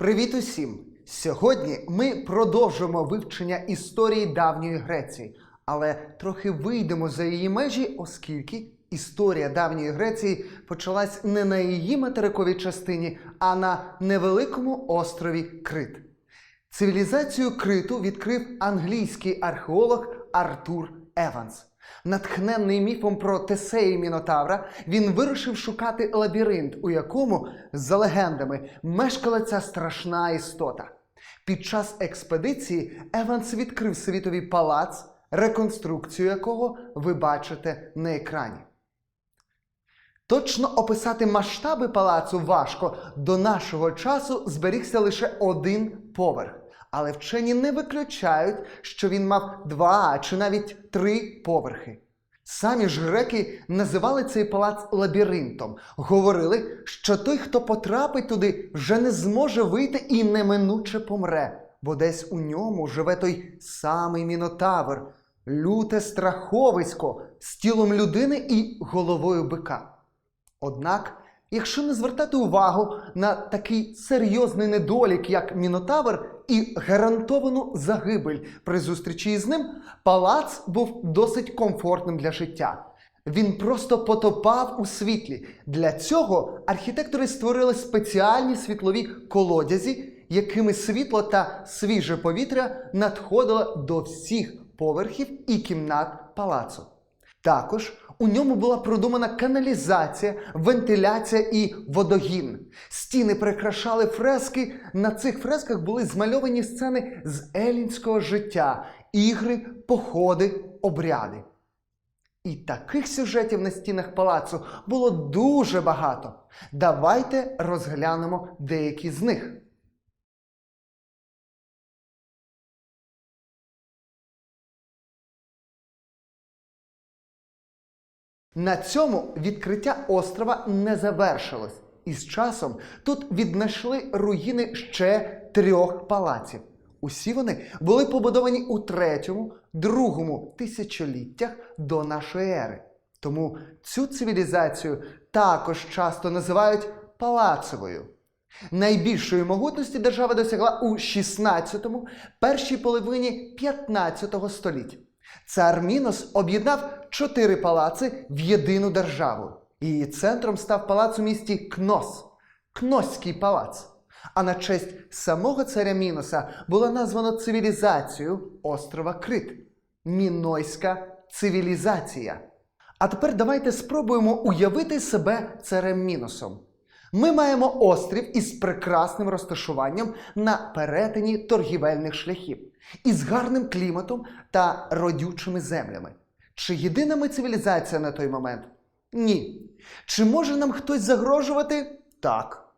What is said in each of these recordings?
Привіт усім! Сьогодні ми продовжуємо вивчення історії давньої Греції, але трохи вийдемо за її межі, оскільки історія давньої Греції почалась не на її материковій частині, а на невеликому острові Крит. Цивілізацію Криту відкрив англійський археолог Артур Еванс. Натхненний міфом про Тесея і Мінотавра, він вирушив шукати лабіринт, у якому, за легендами, мешкала ця страшна істота. Під час експедиції Еванс відкрив світовий палац, реконструкцію якого ви бачите на екрані. Точно описати масштаби палацу важко. До нашого часу зберігся лише один поверх. Але вчені не виключають, що він мав два чи навіть три поверхи. Самі ж греки називали цей палац лабіринтом. Говорили, що той, хто потрапить туди, вже не зможе вийти і неминуче помре, бо десь у ньому живе той самий мінотавр, люте страховисько з тілом людини і головою бика. Однак, якщо не звертати увагу на такий серйозний недолік, як Мінотавр, і гарантовану загибель при зустрічі з ним, палац був досить комфортним для життя. Він просто потопав у світлі. Для цього архітектори створили спеціальні світлові колодязі, якими світло та свіже повітря надходило до всіх поверхів і кімнат палацу. Також у ньому була продумана каналізація, вентиляція і водогін. Стіни прикрашали фрески. На цих фресках були змальовані сцени з елінського життя, ігри, походи, обряди. І таких сюжетів на стінах палацу було дуже багато. Давайте розглянемо деякі з них. На цьому відкриття острова не завершилось. І з часом тут віднайшли руїни ще трьох палаців. Усі вони були побудовані у третьому, другому тисячоліттях до нашої ери. Тому цю цивілізацію також часто називають палацовою. Найбільшої могутності держава досягла у 16-му, першій половині 15-го століття. Цар Мінос об'єднав чотири палаци в єдину державу. Її центром став палац у місті Кнос Кноський палац. А на честь самого царя Міноса було названо цивілізацію острова Крит Мінойська цивілізація. А тепер давайте спробуємо уявити себе царем Міносом. Ми маємо острів із прекрасним розташуванням на перетині торгівельних шляхів, із гарним кліматом та родючими землями. Чи єдина ми цивілізація на той момент? Ні. Чи може нам хтось загрожувати? Так.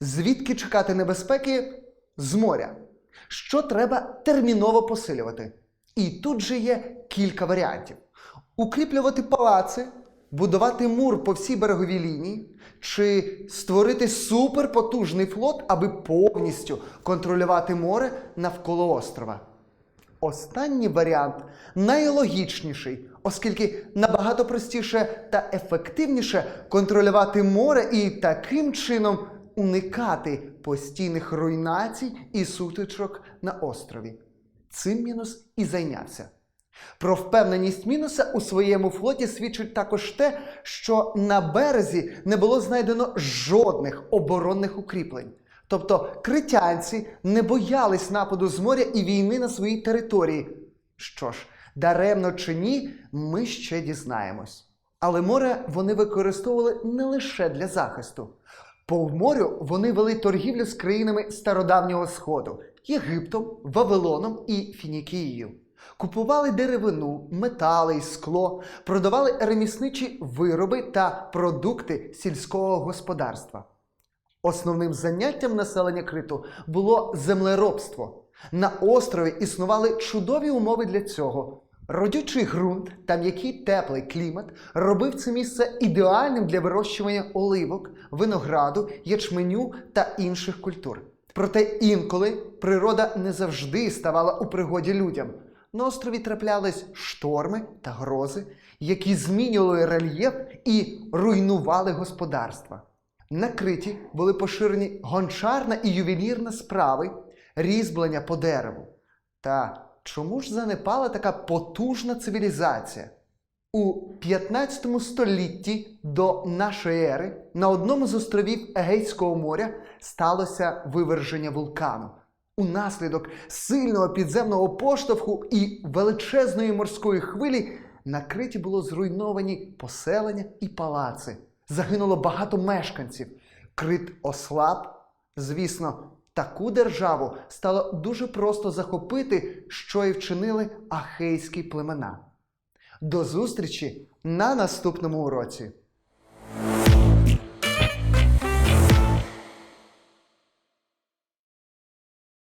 Звідки чекати небезпеки? З моря. Що треба терміново посилювати? І тут же є кілька варіантів: укріплювати палаци, будувати мур по всій береговій лінії, чи створити суперпотужний флот, аби повністю контролювати море навколо острова. Останній варіант найлогічніший, оскільки набагато простіше та ефективніше контролювати море і таким чином уникати постійних руйнацій і сутичок на острові. Цим мінус і зайнявся. Про впевненість мінуса у своєму флоті свідчить також те, що на березі не було знайдено жодних оборонних укріплень. Тобто критянці не боялись нападу з моря і війни на своїй території. Що ж, даремно чи ні, ми ще дізнаємось. Але море вони використовували не лише для захисту. По морю вони вели торгівлю з країнами стародавнього Сходу Єгиптом, Вавилоном і Фінікією. Купували деревину, метали й скло, продавали ремісничі вироби та продукти сільського господарства. Основним заняттям населення Криту було землеробство. На острові існували чудові умови для цього. Родючий ґрунт та м'який теплий клімат робив це місце ідеальним для вирощування оливок, винограду, ячменю та інших культур. Проте інколи природа не завжди ставала у пригоді людям. На острові траплялись шторми та грози, які змінювали рельєф і руйнували господарства. На Криті були поширені гончарна і ювелірна справи, різьблення по дереву. Та чому ж занепала така потужна цивілізація? У 15 столітті до нашої ери на одному з островів Егейського моря сталося виверження вулкану. Унаслідок сильного підземного поштовху і величезної морської хвилі на Криті було зруйновані поселення і палаци. Загинуло багато мешканців. Крит ослаб. Звісно, таку державу стало дуже просто захопити, що і вчинили ахейські племена. До зустрічі на наступному уроці!